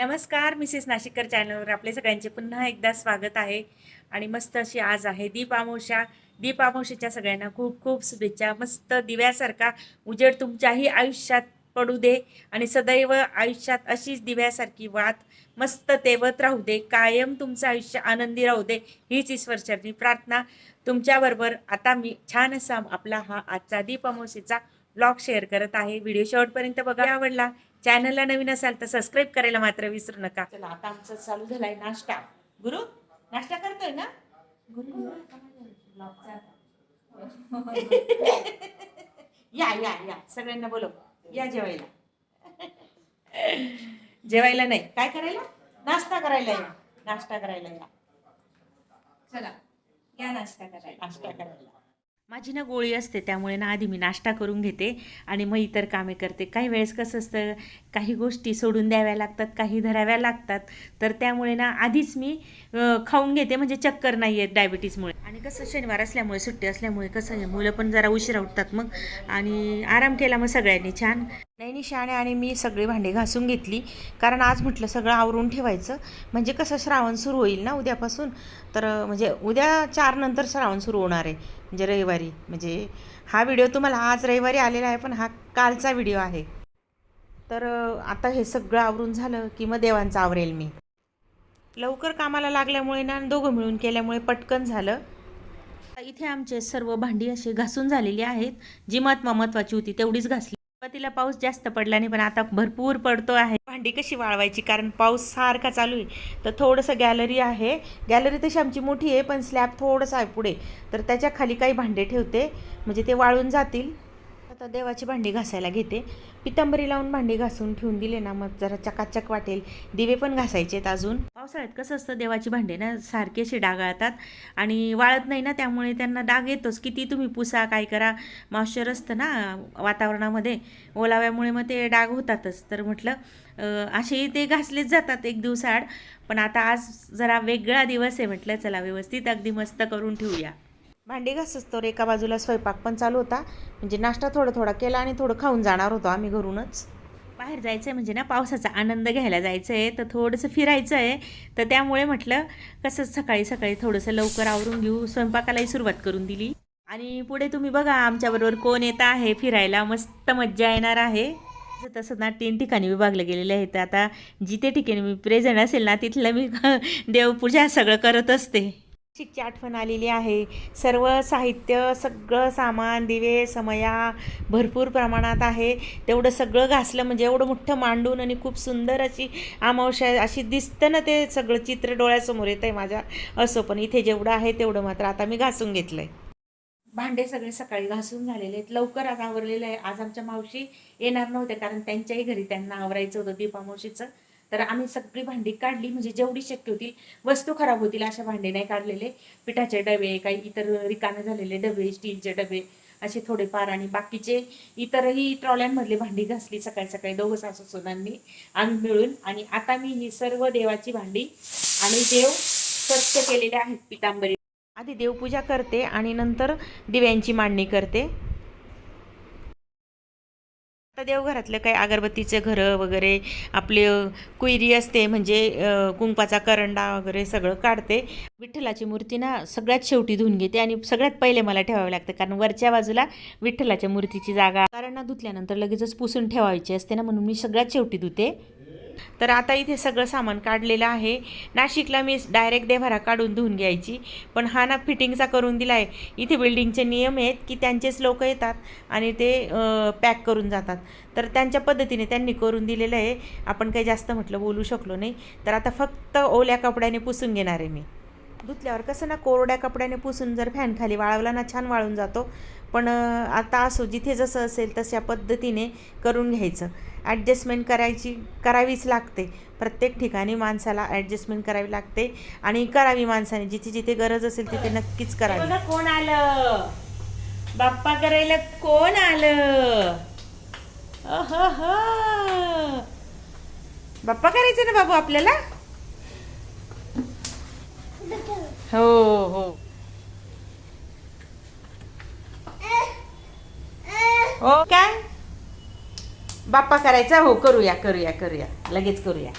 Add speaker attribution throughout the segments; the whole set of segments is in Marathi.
Speaker 1: नमस्कार मिसेस नाशिककर चॅनलवर आपले सगळ्यांचे पुन्हा एकदा स्वागत आहे. आणि मस्त अशी आज आहे दीप आमोशा दीप आमोशाच्या सगळ्यांना खूप खूप शुभेच्छा. मस्त दिव्यासारखा उजेड तुमच्याही आयुष्यात पडू दे आणि सदैव आयुष्यात अशीच दिव्यासारखी वात मस्त तेवत राहू दे. कायम तुमचं आयुष्य आनंदी राहू दे. हीच ईश्वरचरणी प्रार्थना. तुमच्याबरोबर आता मी छान असा आपला हा आजचा दीप अमावस्येचा ब्लॉग शेअर करत आहे. व्हिडिओ शेवटपर्यंत बघा. आवडला चॅनलला नवीन असाल तर सबस्क्राईब करायला मात्र विसरू नका. चला आता आमचं चालू झालाय नाश्ता. गुरु नाश्ता करतोय ना? गुरु. या या या. सगळ्यांना बोलव. या जेवायला. जेवायला नाही. काय करायला? नाश्ता करायला या. नाश्ता करायला या. चला या नाश्ता करायला. नाश्ता करायला. माझी ना गोळी असते त्यामुळे ना आधी मी नाश्ता करून घेते आणि मग इतर कामे करते. काही वेळेस कसं असतं काही गोष्टी सोडून द्याव्या लागतात काही धराव्या लागतात. तर त्यामुळे ना आधीच मी खाऊन घेते म्हणजे चक्कर नाही येत डायबिटीजमुळे. आणि कसं शनिवार असल्यामुळे सुट्टी असल्यामुळे कसं आहे मुलं पण जरा उशिरा उठतात मग. आणि आराम केला मग सगळ्यांनी छान. नाही निशाणे आणि मी सगळी भांडी घासून घेतली. कारण आज म्हटलं सगळं आवरून ठेवायचं. म्हणजे कसं श्रावण सुरू होईल ना उद्यापासून. तर म्हणजे उद्या चारनंतर श्रावण सुरू होणार आहे. म्हणजे रविवारी. म्हणजे हा व्हिडिओ तुम्हाला आज रविवारी आलेला आहे पण हा कालचा व्हिडिओ आहे. तर आता हे सगळं आवरून झालं की मग देवांचं आवरेल मी. लवकर कामाला लागल्यामुळे ना दोघं मिळून केल्यामुळे पटकन झालं. इथे आमचे सर्व भांडी अशी घासून झालेली आहेत. जी महत्वा महत्वाची होती तेवढीच घासली. सुरुवातीला पाऊस जास्त पडला नाही पण आता भरपूर पडतो आहे. भांडी कशी वाळवायची? कारण पाऊस सारखा चालू आहे. तर थोडंसं गॅलरी आहे. गॅलरी तशी आमची मोठी आहे पण स्लॅब थोडंसं आहे पुढे. तर त्याच्याखाली काही भांडे ठेवते. म्हणजे ते वाळून जातील. आता देवाची भांडी घासायला घेते. पितांबरी लावून भांडी घासून ठेवून दिले ना मग जरा चकाचक वाटेल. दिवे पण घासायचे आहेत अजून. पावसाळ्यात कसं असतं देवाची भांडे ना सारखे असे डागाळतात आणि वाळत नाही ना त्यामुळे त्यांना डाग येतोच. किती तुम्ही पुसा काय करा मॉइश्चर असतं ना वातावरणामध्ये ओलाव्यामुळे मग ते डाग होतातच. तर म्हटलं असेही ते घासलेच जातात एक दिवसाआड. पण आता आज जरा वेगळा दिवस आहे म्हटलं चला व्यवस्थित अगदी मस्त करून ठेवूया. भांडी घासच तर एका बाजूला स्वयंपाक पण चालू होता. म्हणजे नाश्ता थोडा थोडा केला आणि थोडं खाऊन जाणार होतो आम्ही घरूनच. बाहेर जायचं आहे म्हणजे ना पावसाचा आनंद घ्यायला जायचं आहे तर थोडंसं फिरायचं आहे तर त्यामुळे म्हटलं कसं सकाळी सकाळी थोडंसं लवकर आवरून घेऊ. स्वयंपाकालाही सुरुवात करून दिली. आणि पुढे तुम्ही बघा आमच्याबरोबर कोण येत आहे फिरायला. मस्त मज्जा येणार आहे. तसं ना तीन ठिकाणी विभागले गेलेले आहेत. तर आता जिथे ठिकाणी मी प्रेझेंट असेल ना तिथलं मी देवपूजा सगळं करत असते. शिकची आठवण आलेली आहे. सर्व साहित्य सगळं सामान दिवे समया भरपूर प्रमाणात आहे. तेवढं सगळं घासलं म्हणजे एवढं मोठं मांडून आणि खूप सुंदर अशी अमावस्या अशी दिसतं ना ते सगळं चित्र डोळ्यासमोर येतं आहे माझ्या असं. पण इथे जेवढं आहे तेवढं मात्र आता मी घासून घेतलंय. भांडे सगळे सकाळी घासून झालेले आहेत. लवकर आज आवरलेलं आहे. आज आमच्या मावशी येणार नव्हत्या कारण त्यांच्याही घरी त्यांना आवरायचं होतं दीपामावशीचं तर आम्ही सगळी भांडी काढली म्हणजे जेवढी शक्य होतील वस्तू खराब होतील अशा भांडे नाही काढलेले. पिठाचे डबे काही इतर रिकामे झालेले डबे स्टीलचे डबे असे थोडेफार. आणि बाकीचे इतरही ट्रॉल्यांमधले भांडी घासली सकाळी सकाळी दोघं सासू सोनांनी आम्ही मिळून. आणि आता मी ही सर्व देवाची भांडी आणि देव स्वच्छ केलेले आहेत पितांबरी. आधी देवपूजा करते आणि नंतर दिव्यांची मांडणी करते. आता देवघरातलं काही अगरबत्तीचं घरं वगैरे आपले अ, कुयरी असते म्हणजे अ, कुंकवाचा करंडा वगैरे सगळं काढते. विठ्ठलाची मूर्ती ना सगळ्यात शेवटी धुवून घेते आणि सगळ्यात पहिले मला ठेवावं लागतं. कारण वरच्या बाजूला विठ्ठलाच्या मूर्तीची जागा. कारण ना धुतल्यानंतर लगेचच पुसून ठेवायची असते ना म्हणून मी सगळ्यात शेवटी धुते. तर आता इथे सगळं सामान काढलेलं आहे. नाशिकला मी डायरेक्ट देभारा काढून धुवून घ्यायची. पण हा ना फिटिंगचा करून दिला आहे इथे बिल्डिंगचे नियम आहेत की त्यांचेच लोक येतात आणि ते पॅक करून जातात. तर त्यांच्या पद्धतीने त्यांनी करून दिलेलं आहे. आपण काही जास्त म्हटलं बोलू शकलो नाही. तर आता फक्त ओल्या कपड्याने पुसून घेणार आहे मी. धुतल्यावर कसं ना कोरड्या कपड्याने पुसून जर फॅन खाली वाळवला ना छान वाळून जातो. पण आता असो जिथे जसं असेल तशा पद्धतीने करून घ्यायचं. ॲडजस्टमेंट करायची करावीच लागते. प्रत्येक ठिकाणी माणसाला ॲडजस्टमेंट करावी लागते आणि करावी माणसाने. जिथे जिथे गरज असेल तिथे नक्कीच करावी. कोण आलं? बाप्पा करायला कोण आलं? बाप्पा करायचं ना बाबू आपल्याला? हो हो. हो काय बाप्पा करायचा? हो करूया करूया करूया. लगेच करूया.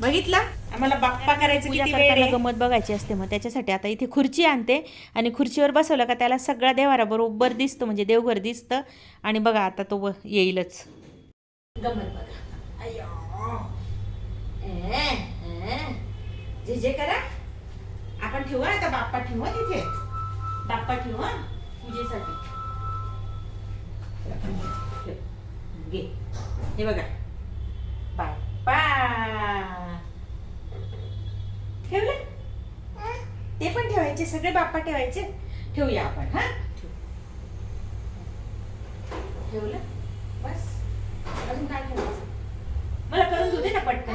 Speaker 2: बघितला? आम्हाला बाप्पा करायचं
Speaker 1: पूजा
Speaker 2: किती वेळ
Speaker 1: करताना
Speaker 2: आहे?
Speaker 1: गंमत बघायची असते मग. त्याच्यासाठी आता इथे खुर्ची आणते आणि खुर्चीवर बसवलं का त्याला सगळा देवारा बरोबर दिसतो म्हणजे देवघर दिसतं. आणि बघा आता तो ब- येईलच.
Speaker 2: गंमत बघा. अय्यो. ए, ए. जे जे करा. आपण ठेवू हं आता बाप्पा ठेवू हं तिथे. बाप्पा ठेवू हं पूजेसाठी. घे हे बघा. बाप्पा ठेवले? ते पण ठेवायचे सगळे बाप्पा ठेवायचे. ठेवूया आपण हा? ठेवलं? बस. अजून काय ठेवायचं? मला करून देऊ दे ना पटकन.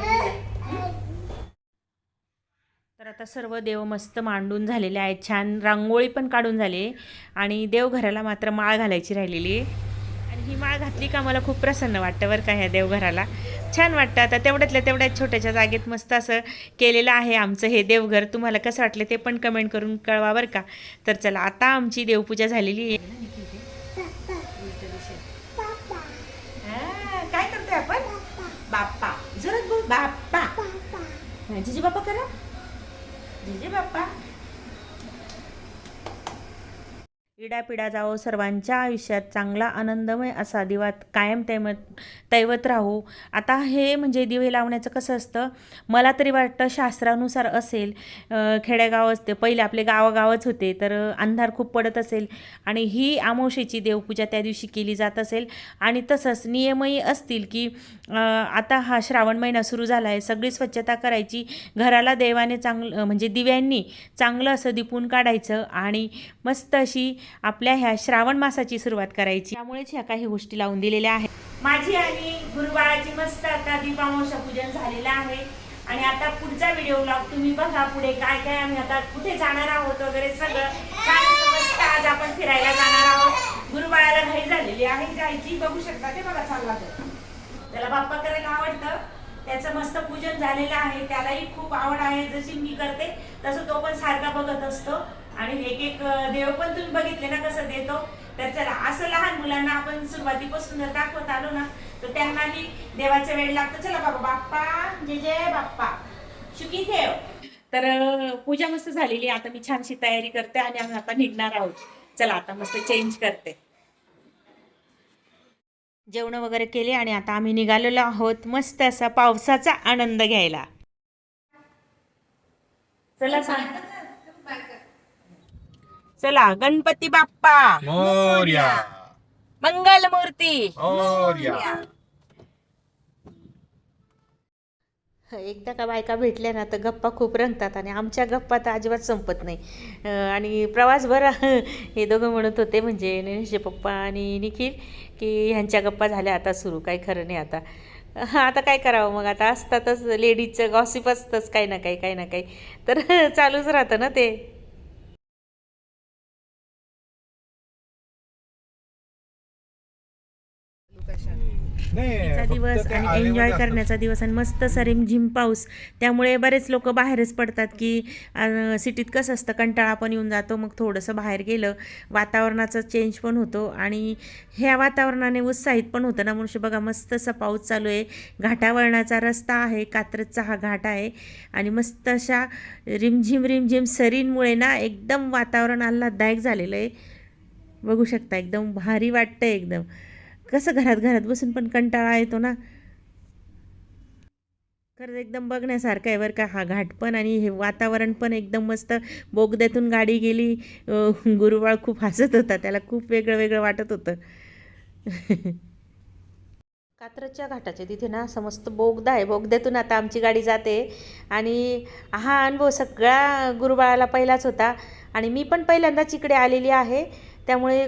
Speaker 1: तर आता सर्व देव मस्त मांडून झालेले आहेत. छान रांगोळी पण काढून झाली. आणि देवघराला मात्र माळ घालायची राहिलेली. आहे ही माळ घातली का मला खूप प्रसन्न वाटतं बरं का ह्या देवघराला. छान वाटतं. आता तेवढ्यातल्या तेवढ्या छोट्याशा जागेत मस्त असं केलेलं आहे आमचं हे देवघर. तुम्हाला कसं वाटलं ते पण कमेंट करून कळवा बरं का. तर चला आता आमची देवपूजा झालेली आहे.
Speaker 2: काय करतोय आपण? बाप्पा. जोरात बोल. बाप्पा. हा, जिजे बाप्पा करा. जिजे बाप्पा
Speaker 1: इडापिडा जावो सर्वांच्या आयुष्यात चांगला आनंदमय असा दिवा कायम तैमत तैवत राहू. आता हे म्हणजे दिवे लावण्याचं कसं असतं? मला तरी वाटतं शास्त्रानुसार असेल खेडेगाव असते. पहिले आपले गावागावच होते तर अंधार खूप पडत असेल आणि ही आमोशेची देवपूजा त्या दिवशी केली जात असेल. आणि तसंच नियमही असतील की आता हा श्रावण महिना सुरू झाला आहे सगळी स्वच्छता करायची घराला देवाने चांगलं म्हणजे दिव्यांनी चांगलं असं दिपून काढायचं आणि मस्त अशी आपल्या ह्या श्रावण मासाची सुरुवात करायची. त्यामुळेच ह्या काही गोष्टी लावून दिलेल्या आहेत.
Speaker 2: माझी आणि गुरुबाळाची मस्त आता दीपामावशा पूजन झालेलं आहे. आणि आता पुढचा व्हिडिओ ब्लॉग तुम्ही बघा पुढे काय काय आम्ही आता कुठे जाणार आहोत वगैरे सगळं. छान मस्त आज आपण फिरायला जाणार आहोत. गुरुबाळाला घाई झालेली आहे. जायची बघू शकता ते बघा चांगला तो. त्याला बाप्पा करायला आवडतं. त्याचं मस्त पूजन झालेलं आहे. त्यालाही खूप आवड आहे. जशी मी करते तसं तो पण सारखा बघत असतो. आणि एक एक देव पण तुम्ही बघितले ना कसं देतो? तर चला असं लहान मुलांना आपण सुरुवातीपासून जर दाखवत आलो ना तर त्यांनाही देवाचा वेळ लागतो. चला बाबा बाप्पा जय जय बाप्पा. शुकी ठेव. तर पूजा मस्त झालेली. आता मी छानशी तयारी करते आणि आम्ही आता निघणार आहोत. चला आता मस्त चेंज करते.
Speaker 1: जेवण वगैरे केले आणि आता आम्ही निघालेलो आहोत मस्त असा पावसाचा आनंद घ्यायला.
Speaker 2: चला सांग. चला गणपती बाप्पा.
Speaker 3: मोर्या.
Speaker 2: मंगल मूर्ती
Speaker 3: मोर्या
Speaker 1: एकदा का बायका भेटल्या ना तर गप्पा खूप रंगतात आणि आमच्या गप्पा तर अजिबात संपत नाही. अं, आणि प्रवासभर हे दोघं म्हणत होते म्हणजे निलेशचे पप्पा आणि निखिल की ह्यांच्या गप्पा झाल्या आता सुरू. काही खरं नाही आता. आता काय करावं मग? आता असतातच लेडीजचं गॉसिप असतंच काही ना काही काही ना काही. तर चालूच राहतं ना ते. दिवस आणि एन्जॉय करण्याचा दिवस आणि मस्त सरीम झिम पाऊस. त्यामुळे बरेच लोक बाहेरच पडतात की सिटीत कसं असतं कंटाळा पण येऊन जातो मग थोडंसं बाहेर गेलं वातावरणाचा चेंज पण होतो आणि ह्या वातावरणाने उत्साहित पण होतं ना म्हणून बघा मस्त असा पाऊस चालू आहे. घाटावरणाचा रस्ता आहे कात्रजचा हा घाट आहे आणि मस्त अशा रिमझिम रिमझिम सरींमुळे ना एकदम वातावरण आल्हाददायक झालेलं आहे. बघू शकता एकदम भारी वाटतं एकदम. कसं घरात घरात बसून पण कंटाळा येतो ना? खरंच एकदम बघण्यासारखं आहे बरं का हा घाट पण आणि हे वातावरण पण एकदम मस्त. बोगद्यातून गाडी गेली गुरुवाळ गुरुबाळ खूप हसत होता त्याला खूप वेगळं वेगळं वाटत होतं. कात्रजच्या घाटाच्या तिथे ना समस्त बोगदा आहे. बोगद्यातून आता आमची गाडी जाते आणि हा अनुभव सगळा गुरुबाळाला पहिलाच होता. आणि मी पण पहिल्यांदाच इकडे आलेली आहे. त्यामुळे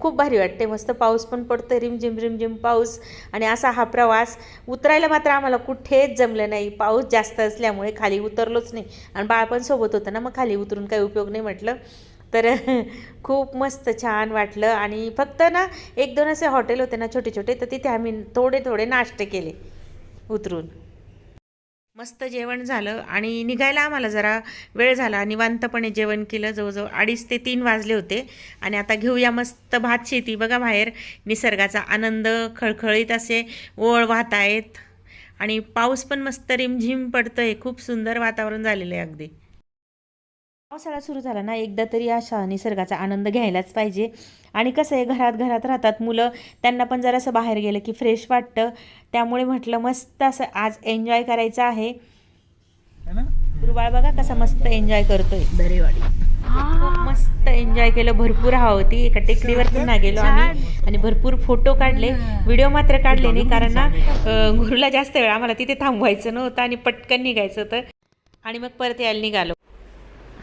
Speaker 1: खूप भारी वाटते मस्त पाऊस पण पडतो रिमझिम रिमझिम पाऊस. आणि असा हा प्रवास उतरायला मात्र आम्हाला कुठेच जमलं नाही. पाऊस जास्त असल्यामुळे खाली उतरलोच नाही. आणि बाळ पण सोबत होतं ना मग खाली उतरून काही उपयोग नाही म्हटलं. तर खूप मस्त छान वाटलं. आणि फक्त ना एक दोन असे हॉटेल होते ना छोटे छोटे तर तिथे आम्ही थोडे थोडे नाश्ते केले उतरून. मस्त जेवण झालं आणि निघायला आम्हाला जरा वेळ झाला. निवांतपणे जेवण केलं. जवळजवळ अडीच ते तीन वाजले होते. आणि आता घेऊया मस्त भात शेती. बघा बाहेर निसर्गाचा आनंद खळखळीत असे ओळ वाहत आहेत आणि पाऊस पण मस्त रिमझिम पडतोय. खूप सुंदर वातावरण झालेलं आहे अगदी. पावसाळा सुरू झाला ना एकदा तरी अशा निसर्गाचा आनंद घ्यायलाच पाहिजे. आणि कसं आहे घरात घरात राहतात मुलं त्यांना पण जरासं बाहेर गेलं की फ्रेश वाटतं. त्यामुळे म्हटलं मस्त असं आज एन्जॉय करायचं आहे.
Speaker 3: है ना?
Speaker 1: गुरुबाळ बघा कसा मस्त एन्जॉय करतोय. दरेवाडी मस्त एन्जॉय केलं. भरपूर हवा होती. एका टेकडीवर पुन्हा गेलो आम्ही. आणि भरपूर फोटो काढले. व्हिडिओ मात्र काढले नाही कारण ना अं, गुरुला जास्त वेळ आम्हाला तिथे थांबवायचं नव्हतं आणि पटकन निघायचं होतं. आणि मग परत यायला निघालो.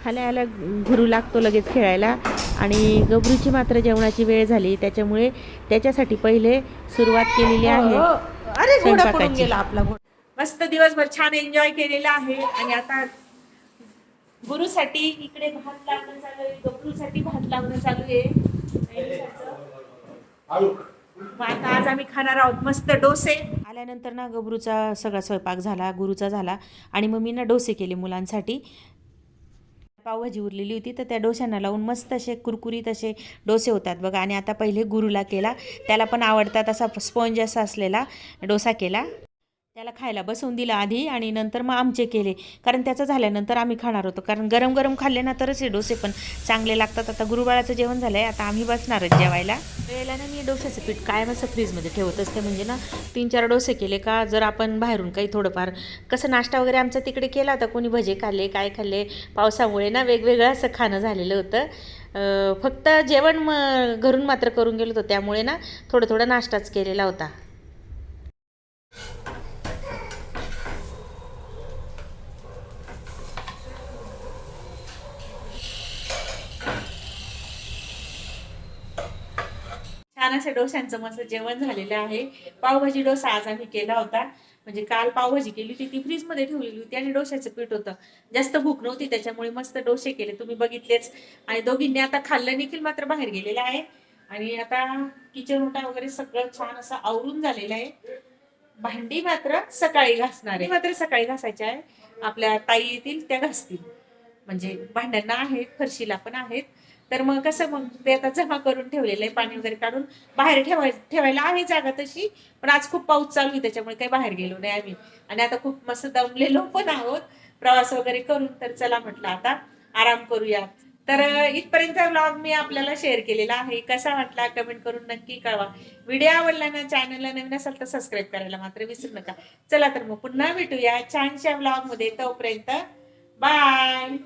Speaker 1: हाला याला गुरु लागतो लगेच खेळायला. आणि गबरूची मात्र जेवणाची वेळ झाली. त्याच्यामुळे त्याच्यासाठी पहिले सुरुवात केलेली आहे
Speaker 2: हो, अरे घोडा पडून
Speaker 1: स्वयंपाकाची.
Speaker 2: गेला आपला घोडा. मस्त दिवसभर छान एन्जॉय केलेला आहे. आणि आता गुरुसाठी इकडे भात लावणं चालू आहे. गबरूसाठी भात लावणं चालू आहे. आता आज आम्ही खाणार आहोत मस्त डोसे.
Speaker 1: आल्यानंतर ना गबरूचा सगळा स्वयंपाक झाला गुरुचा झाला. आणि मग मी ना डोसे केले मुलांसाठी. पावभाजी उरलेली होती तर त्या डोश्यांना लावून मस्त असे कुरकुरीत असे डोसे होतात बघा. आणि आता पहिले गुरुला केला. त्याला पण आवडतात असा स्पॉन्ज असा असलेला डोसा केला. त्याला खायला बसवून दिला आधी आणि नंतर मग आमचे केले. कारण त्याचं झाल्यानंतर आम्ही खाणार होतो. कारण गरम गरम खाल्ले ना तरच हे डोसे पण चांगले लागतात. आता गुरुबाळाचं जेवण झालं आहे आता आम्ही बसणारच जेवायला. वेळेला ना मी डोश्याचं पीठ कायम असं फ्रीजमध्ये ठेवत असते म्हणजे ना तीन चार डोसे केले का जर आपण बाहेरून काही थोडंफार कसं नाश्ता वगैरे आमचा तिकडे केला होता. कोणी भजे खाल्ले काय खाल्ले पावसामुळे ना वेगवेगळं असं खाणं झालेलं होतं. फक्त जेवण मग घरून मात्र करून गेलो होतो. त्यामुळे ना थोडं थोडं नाश्ताच केलेला होता.
Speaker 2: छान असं डोश्यांचं मस्त जेवण झालेलं आहे. पावभाजी डोसा आज आम्ही केला होता. म्हणजे काल पावभाजी केली होती ती फ्रीजमध्ये ठेवलेली होती आणि डोश्याचं पीठ होतं. जास्त भूक नव्हती त्याच्यामुळे मस्त डोसे केले. तुम्ही बघितलेच. आणि दोघींनी आता खाल्लं निखिल मात्र बाहेर गेलेला आहे. आणि आता किचन उठा वगैरे सगळं छान असं आवरून झालेलं आहे. भांडी मात्र सकाळी घासणार आहे. मात्र सकाळी घासायची आहे. आपल्या ताई येतील त्या घासतील. म्हणजे भांड्यांना आहेत फरशीला पण आहेत. तर मग कसं मग ते आता जमा करून ठेवलेलं आहे पाणी वगैरे काढून बाहेर ठेवाय ठेवायला आहे जागा तशी पण आज खूप पाऊस चालू आहे त्याच्यामुळे काही बाहेर गेलो नाही आम्ही. आणि आता खूप मस्त दमलेलो पण आहोत. प्रवास वगैरे करून तर चला म्हटलं आता आराम करूया. तर इथपर्यंत ब्लॉग मी आपल्याला शेअर केलेला आहे. कसा वाटला कमेंट करून नक्की कळवा. व्हिडिओ आवडला ना चॅनलला नवीन असाल तर सबस्क्राईब करायला मात्र विसरू नका. चला तर मग पुन्हा भेटूया छानशा ब्लॉगमध्ये. तोपर्यंत बाय